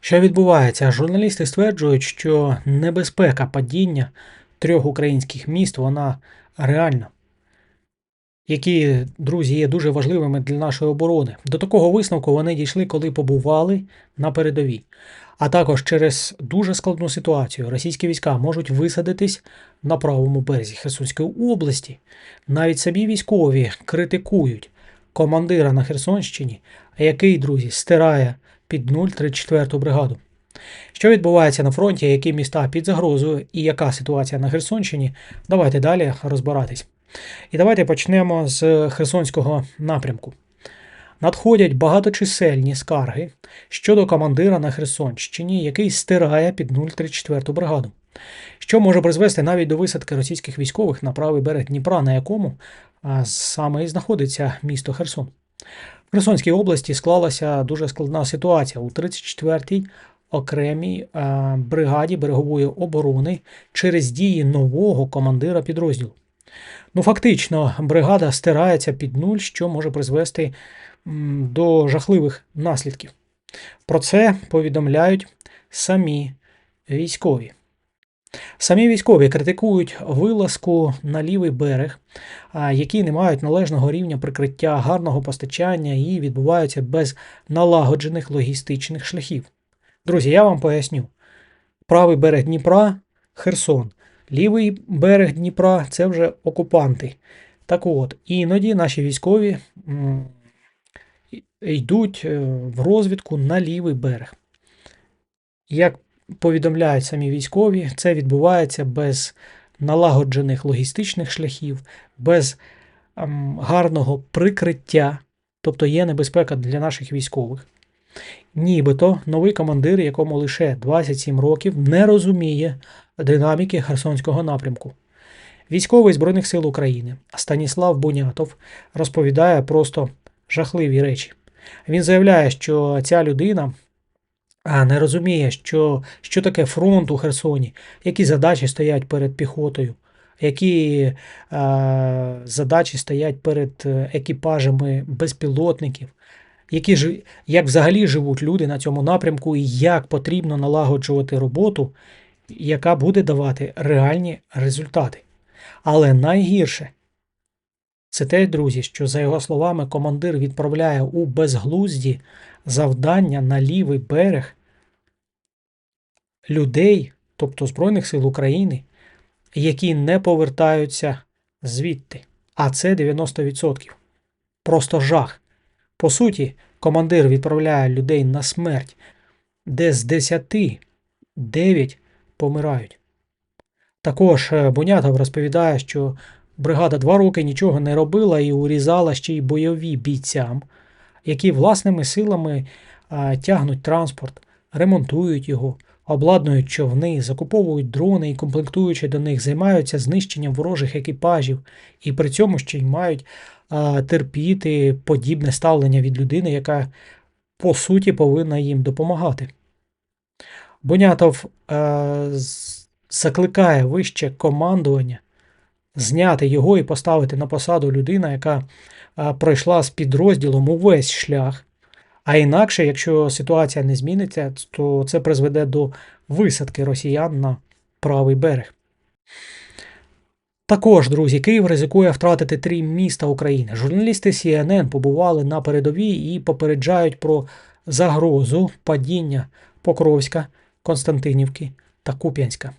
Що відбувається? Журналісти стверджують, що небезпека падіння трьох українських міст вона реальна, які, друзі, є дуже важливими для нашої оборони. До такого висновку вони дійшли, коли побували на передовій. А також через дуже складну ситуацію російські війська можуть висадитись на правому березі Херсонської області. Навіть самі військові критикують командира на Херсонщині, який, друзі, стирає під 034 бригаду. Що відбувається на фронті, які міста під загрозою і яка ситуація на Херсонщині? Давайте далі розбиратись. І давайте почнемо з Херсонського напрямку. Надходять багаточисельні скарги щодо командира на Херсонщині, який стирає під 034 бригаду, що може призвести навіть до висадки російських військових на правий берег Дніпра, на якому саме і знаходиться місто Херсон. В Херсонській області склалася дуже складна ситуація у 34-й окремій а, бригаді берегової оборони через дії нового командира підрозділу. Ну, фактично, бригада стирається під нуль, що може призвести до жахливих наслідків. Про це повідомляють самі військові. Самі військові критикують вилазку на лівий берег, які не мають належного рівня прикриття, гарного постачання і відбуваються без налагоджених логістичних шляхів. Друзі, я вам поясню: правий берег Дніпра Херсон, лівий берег Дніпра це вже окупанти. Так от, іноді наші військові йдуть е, в розвідку на лівий берег. Як повідомляють самі військові, це відбувається без налагоджених логістичних шляхів, без ем, гарного прикриття, тобто є небезпека для наших військових. Нібито новий командир, якому лише 27 років, не розуміє динаміки Херсонського напрямку. Військовий Збройних сил України Станіслав Бунятов розповідає просто жахливі речі. Він заявляє, що ця людина а, не розуміє, що, що таке фронт у Херсоні, які задачі стоять перед піхотою, які е, задачі стоять перед е, екіпажами безпілотників, які ж, як взагалі живуть люди на цьому напрямку, і як потрібно налагоджувати роботу, яка буде давати реальні результати. Але найгірше це те, друзі, що, за його словами, командир відправляє у безглузді завдання на лівий берег людей, тобто Збройних сил України, які не повертаються звідти. А це 90%. Просто жах. По суті, командир відправляє людей на смерть, де з 10 9 помирають. Також е, Бунятов розповідає, що бригада два роки нічого не робила і урізала ще й бойові бійцям, які власними силами а, тягнуть транспорт, ремонтують його, обладнують човни, закуповують дрони і комплектуючи до них, займаються знищенням ворожих екіпажів, і при цьому ще й мають а, терпіти подібне ставлення від людини, яка по суті повинна їм допомагати. Бунятов е, з- закликає вище командування зняти його і поставити на посаду людина, яка е, пройшла з підрозділом увесь шлях. А інакше, якщо ситуація не зміниться, то це призведе до висадки росіян на правий берег. Також, друзі, Київ ризикує втратити три міста України. Журналісти CNN побували на передовій і попереджають про загрозу падіння Покровська, Константинівки та Куп'янська.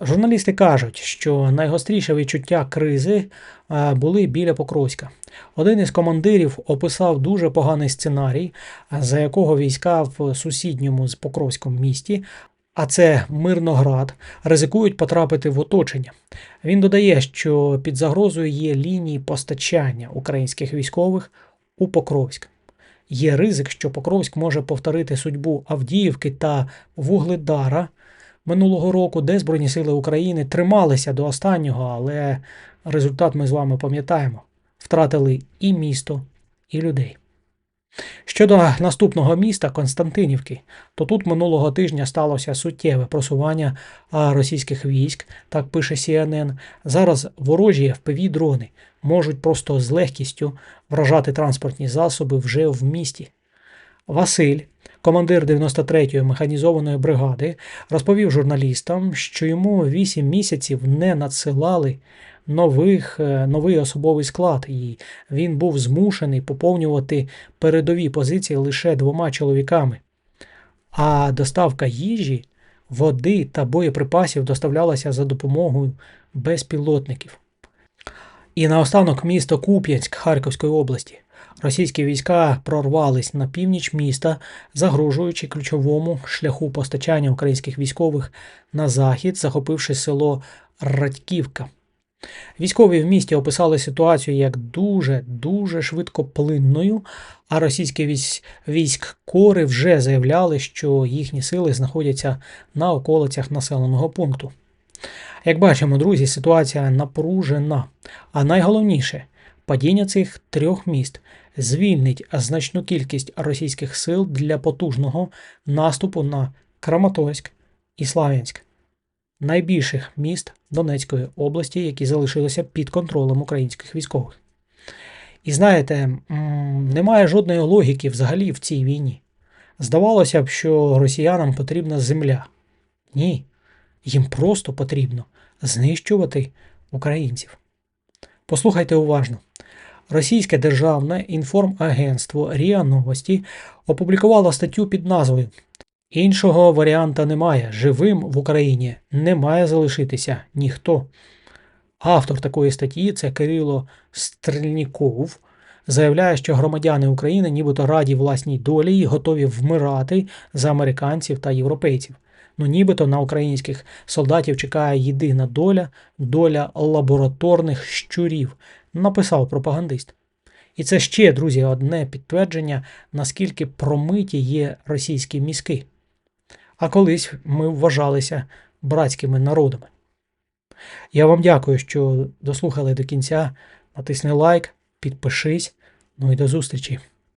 Журналісти кажуть, що найгостріше відчуття кризи е, були біля Покровська. Один із командирів описав дуже поганий сценарій, за якого війська в сусідньому з Покровськом місті, а це Мирноград, ризикують потрапити в оточення. Він додає, що під загрозою є лінії постачання українських військових у Покровськ. Є ризик, що Покровськ може повторити судьбу Авдіївки та Вугледара минулого року, де Збройні Сили України трималися до останнього, але результат ми з вами пам'ятаємо: втратили і місто, і людей. Щодо наступного міста Константинівки, то тут минулого тижня сталося суттєве просування російських військ, так пише CNN. Зараз ворожі fpv дрони можуть просто з легкістю вражати транспортні засоби вже в місті. Василь, командир 93-ї механізованої бригади, розповів журналістам, що йому 8 місяців не надсилали нових, е, новий особовий склад, і він був змушений поповнювати передові позиції лише двома чоловіками. А доставка їжі, води та боєприпасів доставлялася за допомогою безпілотників. І наостанок місто Куп'янськ Харківської області. Російські війська прорвались на північ міста, загрожуючи ключовому шляху постачання українських військових на захід, захопивши село Радьківка. Військові в місті описали ситуацію як дуже дуже швидкоплинною, а російські військ, кори вже заявляли, що їхні сили знаходяться на околицях населеного пункту. Як бачимо, друзі, ситуація напружена. А найголовніше, падіння цих трьох міст звільнить значну кількість російських сил для потужного наступу на Краматорськ і Слав'янськ, найбільших міст Донецької області, які залишилися під контролем українських військових. І знаєте, немає жодної логіки взагалі в цій війні. Здавалося б, що росіянам потрібна земля. Ні, їм просто потрібно знищувати українців. Послухайте уважно. Російське державне інформагентство РІА Новості опублікувало статтю під назвою Іншого варіанта немає. Живим в Україні не має залишитися ніхто. Автор такої статті це Кирило Стрельніков. Заявляє, що громадяни України нібито раді власній долі і готові вмирати за американців та європейців. Ну, нібито на українських солдатів чекає єдина доля доля лабораторних щурів, написав пропагандист. І це ще, друзі, одне підтвердження, наскільки промиті є російські мізки. А колись ми вважалися братськими народами. Я вам дякую, що дослухали до кінця. Натисни лайк, підпишись. Ну і до зустрічі!